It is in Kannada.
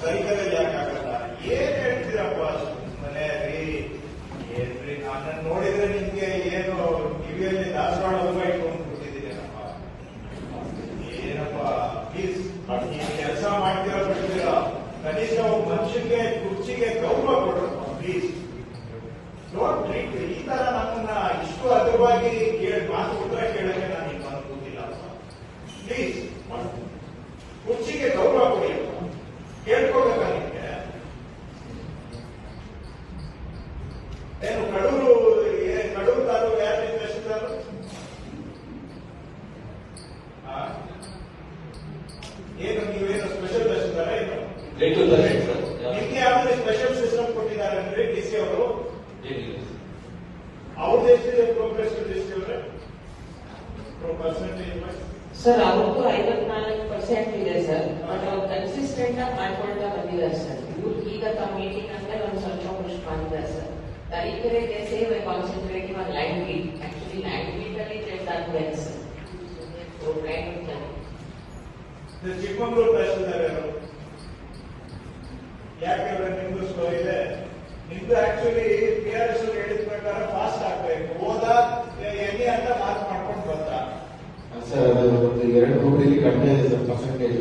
ಸೈಕಲಲ್ಲಿ ಯಾಕೆ ಆಗಲ್ಲ ಏನ್ ಹೇಳ್ತೀರಪ್ಪ ಮನೆ ರೀ ಏನ್ರಿ ನನ್ನ ನೋಡಿದ್ರೆ ನಿಮ್ಗೆ ಏನು ಕಿವಿಯಲ್ಲಿ ದಾಸವಾಳ ಹೂವ ಇಟ್ಕೊಂಡು ಕೂತಿದ್ದೀರೇನಪ್ಪ ಏನಪ್ಪ ಪ್ಲೀಸ್ ನೀವು ಕೆಲಸ ಮಾಡ್ತೀರಾ ಬಿಡ್ತೀರಾ? ಕನಿಷ್ಠ ಒಬ್ಬ ಮನುಷ್ಯಗೆ ಕುರ್ಚಿಗೆ ಗೌರವ ಕೊಡ್ರಪ್ಪ ಪ್ಲೀಸ್ ಡೋಂಟ್ ಈ ತರ ನಮ್ಮನ್ನ ಇಷ್ಟು ಹದವಾಗಿ ಕೇಳಿ, ಮಾತು ಉತ್ತರ ಕೇಳಕ್ಕೆ ನಾನು ಈಗ ಬಂದು ಪ್ಲೀಸ್ ಏನು Great to the right, sir. Yeah. ನಿಮ್ಗೆ ಯಾವ್ದು ಸ್ಪೆಷಲ್ ಸಿಸ್ಟಮ್ ಕೊಟ್ಟಿದ್ದಾರೆ ಅಂದ್ರೆ ಡಿ ಸಿ ಅವರು ಏನಿಲ್ಲ. ಅವ್ರದ್ದು ಎಷ್ಟಿದೆ ಪ್ರೋಗ್ರೆಸ್ ಡಿ ಸಿ ಅವರೇ ಪರ್ಸೆಂಟೇಜ್ ಸರ್ ಅವತ್ತು ಐವತ್ನಾಲ್ಕು ಪರ್ಸೆಂಟ್ ಇದೆ ಸರ್ ಬಟ್ ಅವ್ರು ಕನ್ಸಿಸ್ಟೆಂಟ್ ಆಗಿ ಮಾಡ್ಕೊಳ್ತಾ ಬಂದಿದ್ದಾರೆ ಸರ್ ಇವ್ರು ಈಗ ತಮ್ಮ ಮೀಟಿಂಗ್ ಅಂದ್ರೆ ಒಂದು ಸ್ವಲ್ಪ ಪುಷ್ ಮಾಡಿದ್ದಾರೆ ಸರ್ ತರೀಕೆರೆಗೆ ಸೇವೆ concentrating on land beat actually land beat ಅಲ್ಲಿ ಆಗ್ತಿದೆ ಸರ್ ಚಿಕ್ಕಮಗಳೂರು ತಹಶೀಲ್ದಾರ್ ಯಾರು ಯಾಕಂದ್ರೆ ನಿಮ್ದು ಸ್ಲೋ ಇದೆ. ನಿಮ್ದು ಆಕ್ಚುಲಿ ಪಿ ಆರ್ ಎಸ್ ಹೇಳಿದ ಪ್ರಕಾರ ಫಾಸ್ಟ್ ಆಗ್ಬೇಕು. ಹೋದ ಎಲ್ಲಿ ಅಂತ ಮಾರ್ಕ್ ಮಾಡ್ಕೊಂಡು ಬರ್ತಾ ಸರ್ ಎರಡು ರೂಪಾಯಿಗೆ ಕಡಿಮೆ ಇದೆ ಸರ್ ಪರ್ಸೆಂಟೇಜ್